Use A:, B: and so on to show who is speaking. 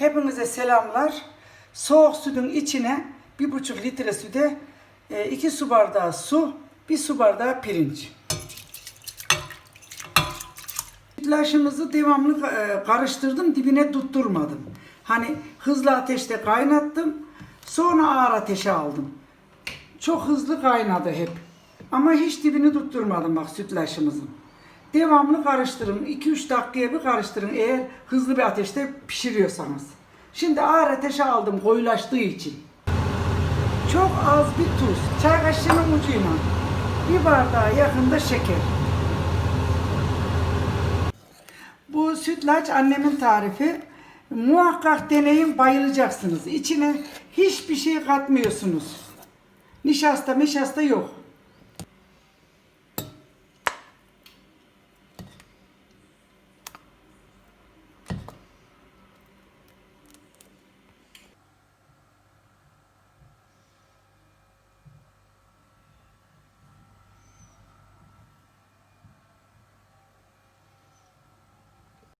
A: Hepinize selamlar. Soğuk sütün içine bir buçuk litre süte e, iki su bardağı su, bir su bardağı pirinç. Sütlaçımızı devamlı e, karıştırdım, dibine tutturmadım. Hani hızlı ateşte kaynattım, sonra ağır ateşe aldım. Çok hızlı kaynadı hep. Ama hiç dibini tutturmadım bak sütlaçımızın. Devamlı karıştırın. 2-3 dakikaya bir karıştırın eğer hızlı bir ateşte pişiriyorsanız. Şimdi ağır ateşe aldım koyulaştığı için. Çok az bir tuz, çay kaşığının ucuyla. Bir bardağa yakında şeker. Bu sütlaç annemin tarifi. Muhakkak deneyin bayılacaksınız. İçine hiçbir şey katmıyorsunuz. Nişasta mişasta yok.